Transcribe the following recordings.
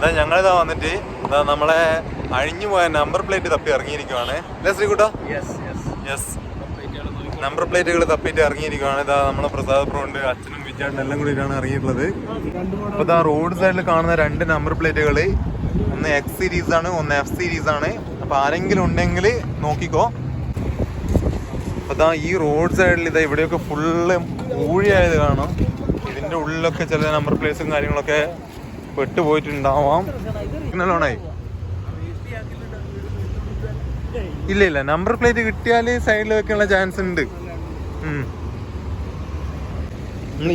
എന്നാ ഞങ്ങളിതാ വന്നിട്ട് ഇതാ നമ്മളെ അഴിഞ്ഞു പോയ നമ്പർ പ്ലേറ്റ് തപ്പി ഇറങ്ങിയിരിക്കുവാണ്. അല്ലേ ശ്രീകുട്ടോ? യെസ് നമ്പർ പ്ലേറ്റുകൾ തപ്പിയിട്ട് ഇറങ്ങിയിരിക്കുവാണ്. ഇതാ നമ്മളെ പ്രസാദ് പ്രോണ്ട് അച്ഛനും വിജയാണ്ടും എല്ലാം കൂടിയിട്ടാണ് ഇറങ്ങിയിട്ടുള്ളത്. അപ്പൊ ഇതാ റോഡ് സൈഡിൽ കാണുന്ന രണ്ട് നമ്പർ പ്ലേറ്റുകൾ ഒന്ന് എക്സ് സീരീസ് ആണ് ഒന്ന് എഫ് സീരീസ് ആണ്. അപ്പൊ ആരെങ്കിലും ഉണ്ടെങ്കിൽ നോക്കിക്കോ. അപ്പൊ ഇതാ ഈ റോഡ് സൈഡിൽ ഇതാ ഇവിടെയൊക്കെ ഫുള്ള് ഊഴിയായത് കാണാം. ഇതിന്റെ ഉള്ളിലൊക്കെ ചില നമ്പർ പ്ലേറ്റ്സും കാര്യങ്ങളൊക്കെ പെട്ടുപോയിട്ടുണ്ടാവാം. സിഗ്നൽ ഓണായി ഇല്ല ഇല്ല. നമ്പർ പ്ലേറ്റ് കിട്ടിയാൽ സൈഡിൽ വെക്കാനുള്ള ചാൻസ് ഉണ്ട്.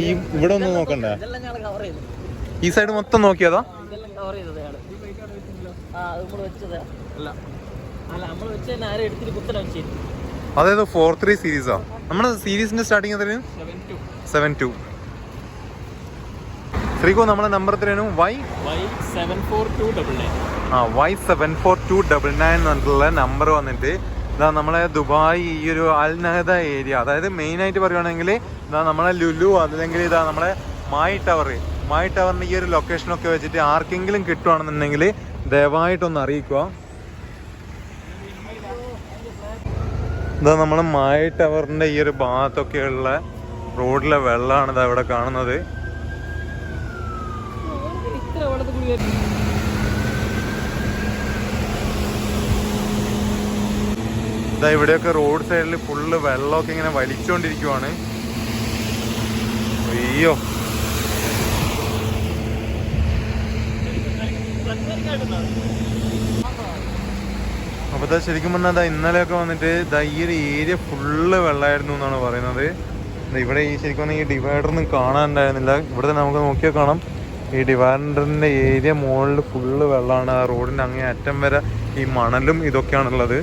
ഈ ഇവിടെ ഒന്ന് നോക്കണ്ട? ഈ സൈഡ് മൊത്തം നോക്കിയതാ? അതായത് ഫോർ ത്രീ സീരീസാ നമ്മുടെ സീരീസിന്റെ സ്റ്റാർട്ടിങ് ടു സെവൻ ടു ശ്രീകോ നമ്മളെ നമ്പർ എത്രയാണ് Y Y seven four two double nine ആ Y seven four two double nine എന്നിട്ടുള്ള number വന്നിട്ട് ഇതാ നമ്മളെ ദുബായ് ഈ ഒരു അൽ നഹദ ഏരിയ അതായത് മെയിൻ ആയിട്ട് പറയുവാണെങ്കിൽ ഇതാ നമ്മളെ ലുലു അതല്ലെങ്കിൽ ഇതാ നമ്മളെ മായ് ടവർ. മായ് ടവറിന്റെ ഈ ഒരു ലൊക്കേഷനൊക്കെ വെച്ചിട്ട് ആർക്കെങ്കിലും കിട്ടുവാണെന്നുണ്ടെങ്കിൽ ദയവായിട്ടൊന്ന് അറിയിക്കുക. ഇതാ നമ്മളെ മായി ടവറിന്റെ ഈ ഒരു ഭാഗത്തൊക്കെയുള്ള റോഡിലെ വെള്ളമാണ് ഇതാ ഇവിടെ കാണുന്നത്. വരുന്നു ഇതാ ഇവിടെയൊക്കെ റോഡ് സൈഡിൽ ഫുള്ള് വെള്ളമൊക്കെ ഇങ്ങനെ വലിച്ചുകൊണ്ടിരിക്കുവാണ് അയ്യോ. അപ്പൊ ഇതാ ശരിക്കും പറഞ്ഞാൽ ഇന്നലെയൊക്കെ വന്നിട്ട് ഇതാ ഈ ഒരു ഏരിയ ഫുള്ള് വെള്ളമായിരുന്നു എന്നാണ് പറയുന്നത്. ഇവിടെ ഈ ശരിക്കും പറഞ്ഞാൽ ഈ ഡിവൈഡറൊന്നും കാണാനുണ്ടായിരുന്നില്ല. ഇവിടെ നമുക്ക് നോക്കിയാൽ കാണാം. ഈ ഡിവാൻഡറിന്റെ ഏരിയ മുകളിൽ ഫുള്ള് വെള്ളമാണ്. ആ റോഡിന്റെ അങ്ങേ അറ്റം വരെ ഈ മണലും ഇതൊക്കെയാണുള്ളത്.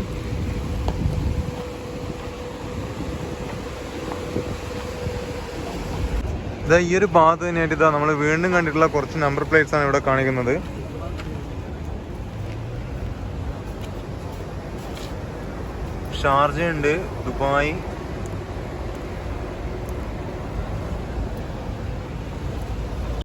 ഇതാ ഈ ഒരു ഭാഗത്ത് തന്നെയായിട്ട് ഇതാ നമ്മൾ വീണ്ടും കണ്ടിട്ടുള്ള കുറച്ച് നമ്പർ പ്ലേറ്റ്സ് ആണ് ഇവിടെ കാണിക്കുന്നത്. ഷാർജ ഉണ്ട്. ദുബായ്